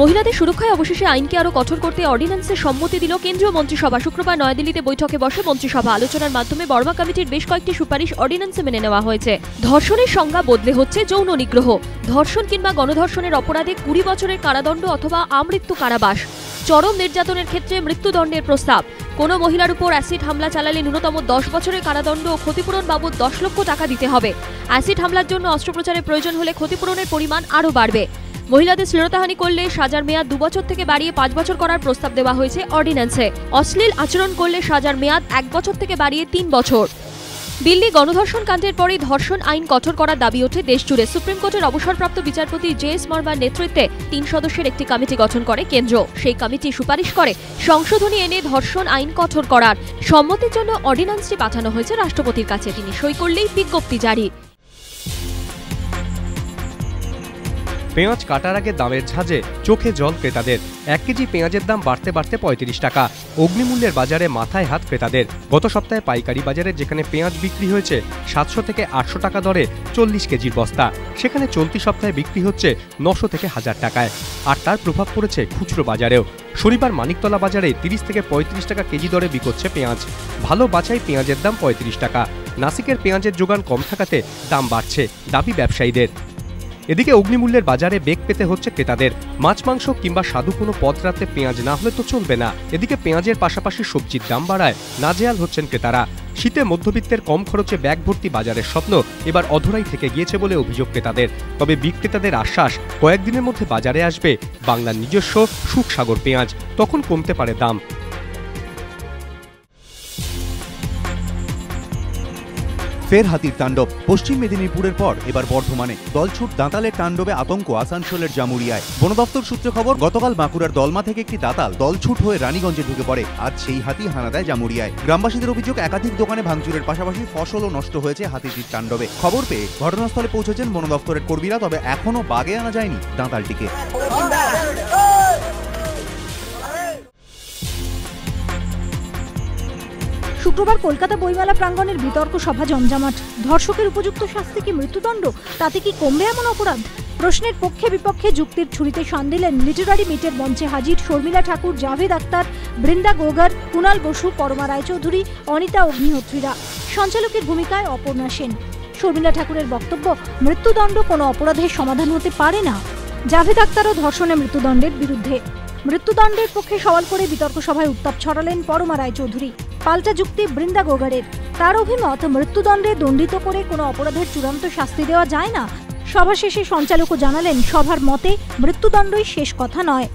মহিলাদের সুরক্ষায় অবশেষে আইনকে আরও কঠোর করতে অর্ডিন্যান্সে সম্মতি দিল কেন্দ্রীয় মন্ত্রিসভা। শুক্রবার নয়াদিল্লিতে বৈঠকে বসে মন্ত্রিসভা আলোচনার মাধ্যমে বর্মা কমিটির বেশ কয়েকটি সুপারিশ অর্ডিন্যান্সে মেনে নেওয়া হয়েছে। ধর্ষণের সংজ্ঞা বদলে হচ্ছে যৌন নিগ্রহ। ধর্ষণ কিংবা গণধর্ষণের অপরাধে কুড়ি বছরের কারাদণ্ড অথবা আমৃত্যু কারাবাস। চরম নির্যাতনের ক্ষেত্রে মৃত্যুদণ্ডের প্রস্তাব। কোনো মহিলার উপর অ্যাসিড হামলা চালালে ন্যূনতম দশ বছরের কারাদণ্ড ও ক্ষতিপূরণ বাবদ দশ লক্ষ টাকা দিতে হবে। অ্যাসিড হামলার জন্য অস্ত্রোপচারের প্রয়োজন হলে ক্ষতিপূরণের পরিমাণ আরও বাড়বে। মহিলাদের শ্লীলতাহানি করলে সাজার মেয়াদ দু বছর থেকে বাড়িয়ে পাঁচ বছর করার প্রস্তাব দেওয়া হয়েছে অর্ডিন্যান্সে। অশ্লীল আচরণ করলে সাজার মেয়াদ এক বছর থেকে বাড়িয়ে তিন বছর। দিল্লি গণধর্ষণ কাণ্ডের পরে ধর্ষণ আইন কঠোর করার দাবি ওঠে দেশজুড়ে। সুপ্রিম কোর্টের অবসরপ্রাপ্ত বিচারপতি জে এস মার্মার নেতৃত্বে তিন সদস্যের একটি কমিটি গঠন করে কেন্দ্র। সেই কমিটি সুপারিশ করে সংশোধনী এনে ধর্ষণ আইন কঠোর করার। সম্মতির জন্য অর্ডিন্যান্সটি পাঠানো হয়েছে রাষ্ট্রপতির কাছে। তিনি সই করলেই বিজ্ঞপ্তি জারি। পেঁয়াজ কাটার আগে দামের ঝাঁজে চোখে জল ক্রেতাদের। এক কেজি পেঁয়াজের দাম বাড়তে বাড়তে পঁয়ত্রিশ টাকা। অগ্নিমূল্যের বাজারে মাথায় হাত ক্রেতাদের। গত সপ্তাহে পাইকারি বাজারে যেখানে পেঁয়াজ বিক্রি হয়েছে, সাতশো থেকে আটশো টাকা দরে চল্লিশ কেজির বস্তা। সেখানে চলতি সপ্তাহে বিক্রি হচ্ছে নশো থেকে হাজার টাকায়। আর তার প্রভাব পড়েছে খুচরো বাজারেও। শনিবার মানিকতলা বাজারে তিরিশ থেকে পঁয়ত্রিশ টাকা কেজি দরে বিকোচ্ছে পেঁয়াজ। ভালো বাছাই পেঁয়াজের দাম পঁয়ত্রিশ টাকা। নাসিকের পেঁয়াজের যোগান কম থাকাতে দাম বাড়ছে, দাবি ব্যবসায়ীদের। এদিকে অগ্নিমূল্যের বাজারে বেগ পেতে হচ্ছে ক্রেতাদের। মাছ, মাংস কিংবা স্বাদু কোনো পদ রাতে পেঁয়াজ না হলে তো চলবে না। এদিকে পেঁয়াজের পাশাপাশি সবজির দাম বাড়ায় নাজেয়াল হচ্ছেন ক্রেতারা। শীতে মধ্যবিত্তের কম খরচে ব্যাগ ভর্তি বাজারের স্বপ্ন এবার অধরাই থেকে গিয়েছে বলে অভিযোগ ক্রেতাদের। তবে বিক্রেতাদের আশ্বাস, কয়েকদিনের মধ্যে বাজারে আসবে বাংলার নিজস্ব সুখসাগর পেঁয়াজ। তখন কমতে পারে দাম। ফের হাতির তাণ্ডব। পশ্চিম মেদিনীপুরের পর এবার বর্ধমানে। দলছুট দাঁতালের তাণ্ডবে আতঙ্ক আসানসোলের জামুরিয়ায় বন দপ্তর সূত্রে খবর, গতকাল বাঁকুড়ার দলমা থেকে একটি দাঁতাল দলছুট হয়ে রানীগঞ্জে ঢুকে পড়ে। আজ সেই হাতি হানা দেয় জামুরিয়ায় গ্রামবাসীদের অভিযোগ, একাধিক দোকানে ভাঙচুরের পাশাপাশি ফসলও নষ্ট হয়েছে হাতিটির তাণ্ডবে। খবর পেয়ে ঘটনাস্থলে পৌঁছেছেন বন দপ্তরের কর্মীরা, তবে এখনও বাগে আনা যায়নি দাঁতালটিকে। শুক্রবার কলকাতা বইমেলা প্রাঙ্গণের বিতর্ক সভা জমজমাট। ধর্ষকের উপযুক্ত শাস্তি কি মৃত্যুদণ্ড? তাতে কি কমবে এমন অপরাধ? প্রশ্নের পক্ষে বিপক্ষে যুক্তির ছুরিতে শান দিলেন লিটারারি মিটের মঞ্চে হাজির শর্মিলা ঠাকুর, জাভেদ আক্তার, বৃন্দা গোগার কুণাল বসু, পরমা রায়চৌধুরী, অনিতা অগ্নিহোত্রীরা। সঞ্চালকের ভূমিকায় অপর্ণা সেন। শর্মিলা ঠাকুরের বক্তব্য, মৃত্যুদণ্ড কোনো অপরাধের সমাধান হতে পারে না। জাভেদ আক্তারও ধর্ষণে মৃত্যুদণ্ডের বিরুদ্ধে। মৃত্যুদণ্ডের পক্ষে সওয়াল করে বিতর্ক সভায় উত্তাপ ছড়ালেন পরমা রায়চৌধুরী। পাল্টা যুক্তি বৃন্দা গোগারের। তার অভিমত, মৃত্যুদণ্ডে দণ্ডিত করে কোনো অপরাধের চূড়ান্ত শাস্তি দেওয়া যায় না। সভা শেষে সঞ্চালকও জানালেন, সভার মতে মৃত্যুদণ্ডই শেষ কথা নয়।